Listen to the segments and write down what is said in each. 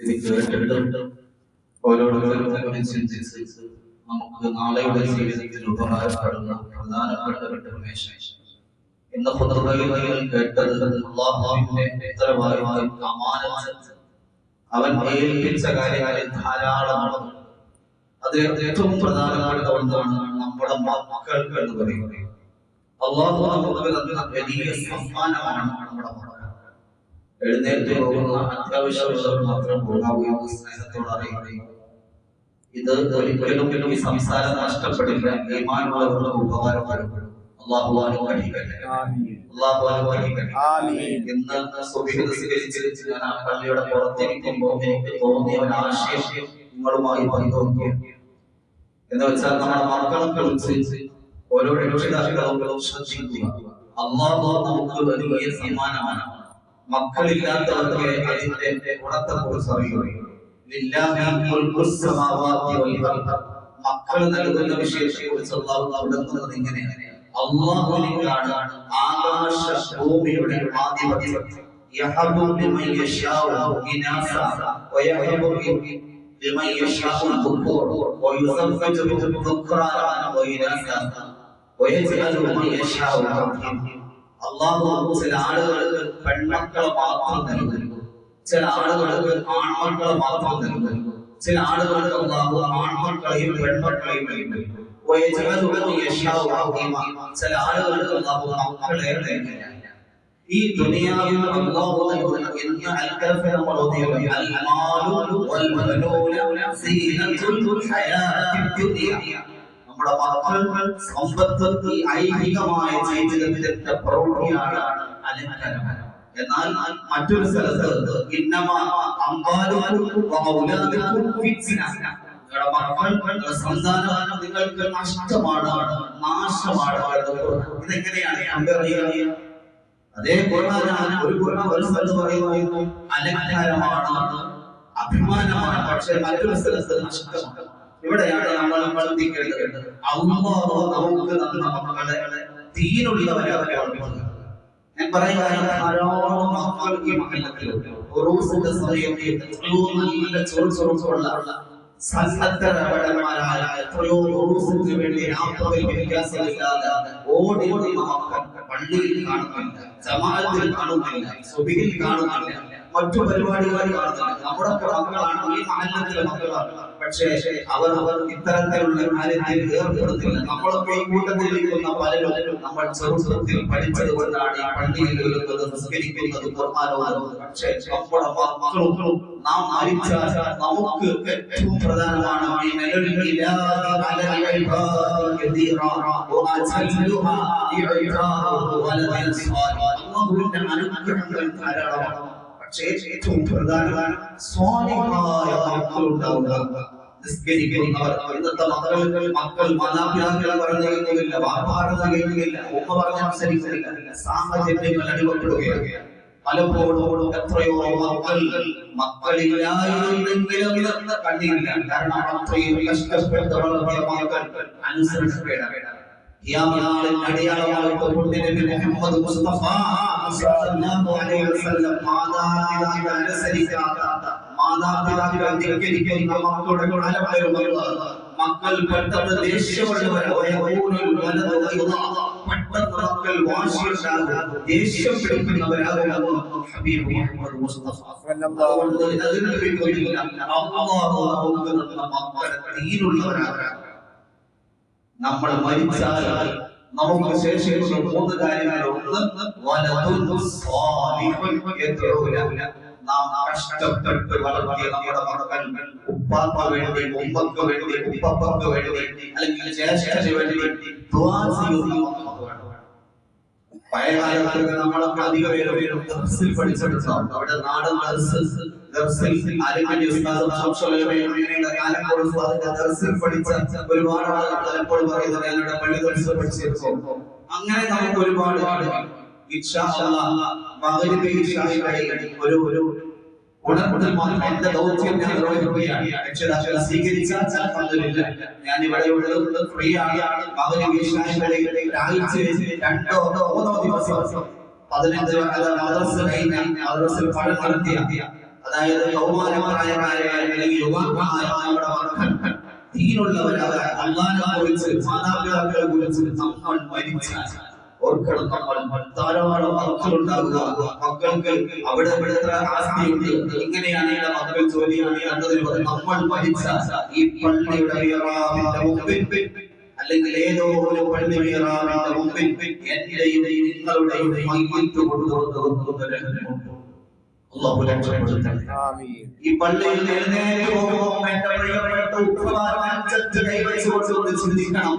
ഇത് അവൻ ഏൽപ്പിച്ച കാര്യങ്ങളിൽ ധാരാളമാണ് അത് ഏറ്റവും പ്രധാനപ്പെട്ട ഒന്നാണ് നമ്മുടെ മക്കൾക്ക് എന്ന് പറയുന്നത് അള്ളാഹു വലിയ സമ്മാനമാണ് നമ്മുടെ മക്കൾ എഴുന്നേറ്റ് പോകുന്ന അത്യാവശ്യമുള്ളവർ മാത്രം പോകാവുകയും സ്നേഹത്തോട് അറിയുകയും ഇത് ഒരിക്കലും ഈ സംസാരം നഷ്ടപ്പെടില്ല. ഈമാനുള്ളവർക്ക് ഉപകാരപ്പെടും അള്ളാഹു അനുഗ്രഹിക്കട്ടെ. അള്ളാഹു അനുഗ്രഹിക്കട്ടെ. ഇന്ന് സുബഹി നിസ്കരിച്ച് ഞാൻ ആ പള്ളിയുടെ പുറത്തിരിക്കുമ്പോൾ എനിക്ക് തോന്നിയ ഒരു ആശയം നിങ്ങളുമായി എന്ന് വെച്ചാൽ നമ്മുടെ മക്കളെ കുറിച്ച് ഓരോ രക്ഷിതാക്കളും ശ്രദ്ധിക്കുക. അള്ളാഹു നമുക്ക് വലിയ സമ്മാനമാണ്. മക്കളില്ലാത്തവർക്ക് അതിന്റെ ഗുണത്തെക്കുറിച്ച് അറിയുകയുള്ളൂ മക്കൾ നൽകുന്ന വിശേഷയെ കുറിച്ച് അള്ളാഹു അവിടുന്ന് ഇങ്ങനെയാണ് അള്ളാഹുവിനേക്കാണ് ആകാശ ഭൂമിയുടെ ആധിപത്യം അള്ളാഹു ചില ആളുകൾ പെൺമക്കളെ മാത്രം നൽകുന്നു ചില ആളുകൾക്ക് ആൺമക്കളെ മാത്രം നൽകുന്നു ചില ആളുകൾക്ക് അള്ളാഹു ആൺമക്കളെയും പെൺമക്കളെയും നൽകുന്നു ചില നൽകുന്നു ഈ ദുനിയാവിൽ അല്ലാഹു മാലു നമ്മുടെ മക്കൾ സമ്പത്ത് ഐഹികമായ ജീവിതത്തിന്റെ പ്രൗഢിയാണ് എന്നാൽ മറ്റൊരു ഇന്നമ നിങ്ങൾക്ക് നഷ്ടമാണ് നാശമാണ് ഇതെങ്ങനെയാണ്? അതേ ഖുർആനാണ് ഒരു അഭിമാനമാണ് പക്ഷെ മറ്റൊരു സ്ഥലത്ത് നഷ്ടമാണ്. ഇവിടെയാണ് നമ്മൾ തന്ന മക്കളെ തീരുള്ളവരാണ് ഞാൻ പറയുകയാണ് ധാരാളം മക്കൾ ഈ മക്കളത്തിലുണ്ട് ഉറൂസിന്റെ സമയത്ത് എത്രയോ നല്ല ചൊറുചൊറുക്കുള്ള സന്നദ്ധരമായ എത്രയോ ഉറൂസിന് വേണ്ടി രാപ്പകൽ വ്യത്യാസമില്ലാതെ ഓടി ഓടി കാണുന്നില്ല ജമാഅത്തിൽ കാണുന്നില്ല. മറ്റു പരിപാടികളിൽ കാണുന്നത് നമ്മുടെ മക്കളാണ് ഈ മഹല്ലത്തിലെ മക്കളാണ്. പക്ഷേ അവർ അവർ ഇത്തരത്തിലുള്ള കാര്യത്തിൽ ഏർപ്പെടുന്നില്ല. നമ്മളൊക്കെ ഈ കൂട്ടത്തിൽ ഇരിക്കുന്ന പലരും നമ്മൾ ചെറുപ്പത്തിൽ പഠിച്ചത് കൊണ്ടാണ് ഈ പള്ളിയിൽ വരുന്നത് നിസ്കരിക്കുന്നത് ഖുർആാനോതുന്നത് പക്ഷേ നമ്മുടെ മക്കളും നാം മരിച്ച നമുക്ക് ഏറ്റവും പ്രധാനമാണ് അനുഗ്രഹങ്ങൾ ധാരാളമാണ്. പക്ഷേ ഏറ്റവും പ്രധാനമാണ് സ്വാലിഹായ മക്കളുണ്ടാവുക നിസ്കരിക്കുന്നവർ ഇന്നത്തെ മക്കൾ മക്കൾ മാതാപിതാക്കളെ പറഞ്ഞു കേൾക്കുന്നില്ല വാപ്പാടുന്ന കേൾക്കുന്നില്ല. ഉമ്മ പറഞ്ഞ അനുസരിക്കുന്നില്ല സാഹചര്യങ്ങൾ അടിമപ്പെടുകയാണ്. പലപ്പോഴും എത്രയോ മക്കൾ മക്കളില്ലായിരുന്നെങ്കിലും കണ്ടില്ല. കാരണം അത്രയും കഷ്ടപ്പെട്ട് വളർത്തിയ മക്കൾ ഖിയാമനാളിൽ അടയാളമായിട്ട് മുഹമ്മദ് മുസ്തഫ ഹബീബ് മുഹമ്മദ് മുസ്തഫ. അള്ളാഹു നമ്മൾ മരിച്ചാൽ നമുക്ക് ശേഷിക്കുന്ന മൂന്ന് സ്വാലിഹുൻ നാം കഷ്ടപ്പെട്ട് വളർത്തിയ നമ്മുടെ മക്കൾ. ഉപ്പാക്ക് വേണ്ടി ഉമ്മക്ക് വേണ്ടി ഉപ്പക്ക് വേണ്ടി അല്ലെങ്കിൽ ജ്യേഷ്ഠന് വേണ്ടി അധിക ദർസിൽ അവിടെ ദർസിൽ ദർസിൽ പഠിച്ച പള്ളി അങ്ങനെ നമുക്ക് ഒരുപാട് അല്ലാഹ് ഒരു ഒരു ഉണർത്തൽ മാത്രം എന്റെ ദൗത്യം ഞാൻ നിർവഹിക്കുകയാണ്. രക്ഷിതാക്കളെ സ്വീകരിച്ചാൽ അൽഹംദുലില്ലാ ഞാൻ ഇവിടെ ഫ്രീ ആണ്. ഒരാഴ്ചയിൽ രണ്ടോ മൂന്നോ ദിവസം പതിനഞ്ച് മദ്രസ കഴിഞ്ഞ മദ്രസയിൽ പഠനം നടത്തിയ അത് അതായത് കൗമാരപ്രായക്കാരായ അല്ലെങ്കിൽ യുവാക്കളായ നമ്മുടെ മക്കൾ ദീനുള്ളവരായ അള്ളാഹിനെ കുറിച്ച് മാതാപിതാക്കളെ കുറിച്ച് നമ്മൾ മരിച്ചാൽ ഓർക്കണം നമ്മൾ ധാരാളം മക്കളുണ്ടാകുക മക്കൾക്ക് അവിടെ ഇവിടെ ആസ്തിയുണ്ട്. ഇങ്ങനെയാണ് എന്റെ മക്കൾ ജോലിയാണ് എന്നതിന് നമ്മൾ മരിച്ച ഈ പള്ളിയുടെ മുമ്പിൽ അല്ലെങ്കിൽ ഏതോ ഒരു പള്ളി മിഹ്റാബിന്റെ മുമ്പിൽ എന്റെയും നിങ്ങളുടെയും മയ്യത്ത് കൊണ്ടുവന്നു ഈ പള്ളിയിൽ എഴുന്നേറ്റ് പോകുമ്പോൾ എന്റെ പ്രിയപ്പെട്ട ഉപ്പമാർ അഞ്ചത്ത് കൈവച്ചുകൊണ്ട് ചിന്തിക്കണം.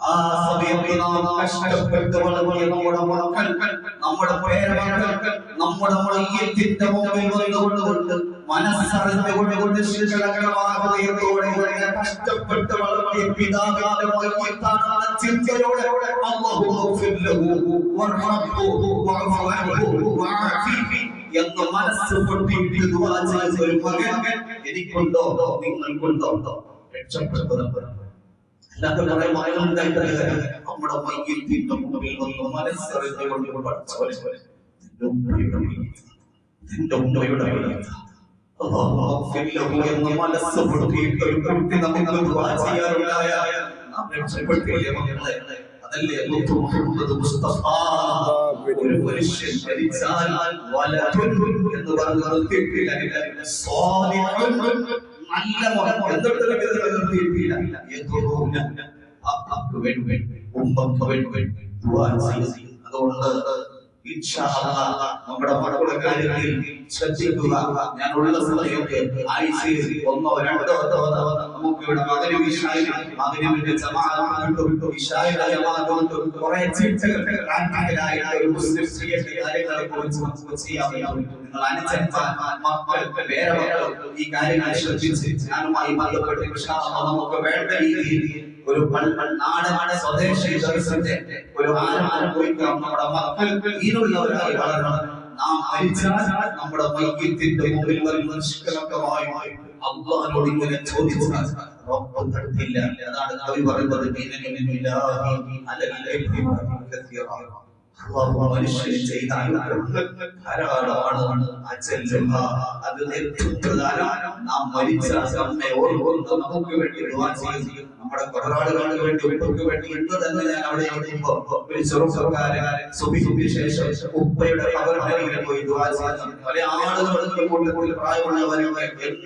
ആ സമയത്ത് നാം കഷ്ടപ്പെട്ട് വളർത്തിയ നമ്മുടെ മക്കൾ നമ്മുടെ പേരമക്കൾ നമ്മുടെ മയ്യത്തിന്റെ മുമ്പിൽ വന്നുകൊണ്ട് മനസ്സറിഞ്ഞുകൊണ്ട് ശിക്ഷണകരമാകതയോടെ കഷ്ടപ്പെട്ട് വളർത്തിയ പിതാവിന്റെ മയ്യത്താണെന്ന ചിന്തയോടെ എന്ന് മനസ്സ് പൊട്ടിയിട്ട് ഒരു മകൻ. എനിക്കുണ്ടോ? നിങ്ങൾക്കുണ്ടോ? രക്ഷപ്പെട്ടത് അല്ലാതെ കുറെ മക്കളുണ്ടായിട്ടല്ല നമ്മുടെ മയ്യത്തിന്റെ മുമ്പിൽ വന്ന് മനസ്സറിഞ്ഞുകൊണ്ട് പഠിച്ചവരെ നിന്റെ ഉമ്മയുടെ എന്ന് മനസ്സ് പൊട്ടിയിട്ട് കുട്ടി നമുക്ക് ചെയ്യാറുണ്ടായ രക്ഷപ്പെട്ടില്ലേ മക്കളെ അതല്ലേ മുഹമ്മദ് മുസ്തഫ ഒരു മനുഷ്യൻ മരിച്ചാൽ എന്ന് പറഞ്ഞ് നിർത്തിയിട്ടില്ല സ്വാലിഹുൻ നല്ല അതുകൊണ്ട് നമ്മുടെ മക്കളുടെ കാര്യത്തിൽ ശ്രദ്ധിക്കുക. ഞാൻ ഉള്ള സമയത്ത് ആഴ്ചയിൽ ഒന്നോ രണ്ടോ നമുക്ക് ഇവിടെ മകനും മകനുവിന്റെ കുറെ ചിട്ടകൾ പ്രാക്ടിക്കലായ ഒരു മുസ്ലിം സ്ത്രീയുടെ കാര്യങ്ങളെ കുറിച്ച് നമുക്ക് പറ്റും. നിങ്ങൾ അനുസരിച്ചാൽ ഈ കാര്യങ്ങൾ വേണ്ട രീതിയിൽ ഒരു സ്വദേശി ഒരു നമ്മുടെ നിഷ്കളങ്കമായി ഇങ്ങനെ ചോദിച്ചാൽ റബ്ബ് അതാണ് കവി പറയുന്നത് നാം മരിച്ച നമ്മുടെ ഞാൻ അവിടെ ഒരു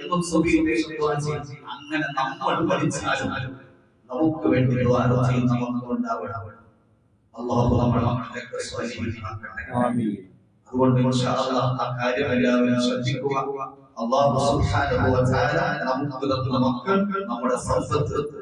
എന്നും അങ്ങനെ നമ്മൾ മരിച്ചാലും നമുക്ക് വേണ്ടി നമുക്ക് ഉണ്ടാവണം. അള്ളാഹു നമ്മളെ മക്കളെ സ്വാധീനിക്കട്ടെ ആമീൻ. അതുകൊണ്ട് ആ കാര്യം എല്ലാവരും ശ്രദ്ധിക്കുക. അള്ളാഹു നമുക്ക് തന്ന മക്കൾ നമ്മുടെ സമ്പത്ത്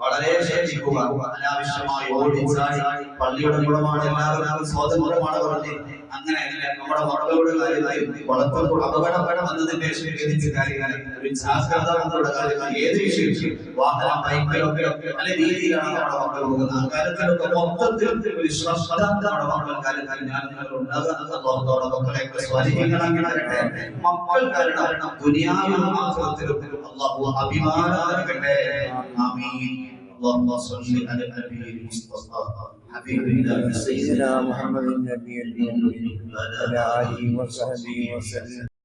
വളരെ ശ്രദ്ധിക്കുക. അനാവശ്യമായി ഓടിച്ചാടി പള്ളിയുടെ ഗുണമാണ് എല്ലാവർക്കും സ്വാതന്ത്ര്യമാണ് പറഞ്ഞ് അങ്ങനെ നമ്മുടെ മക്കളുടെ കാര്യത്തിൽ വളർത്തുമ്പോൾ വാഹനം നമ്മുടെ മൊത്തത്തിൽ ഒരു നമ്മുടെ ആമീൻ. اللهم صل على النبي المصطفى حبيبنا سيدنا محمد النبي الأمي وعلى آله وصحبه وسلم.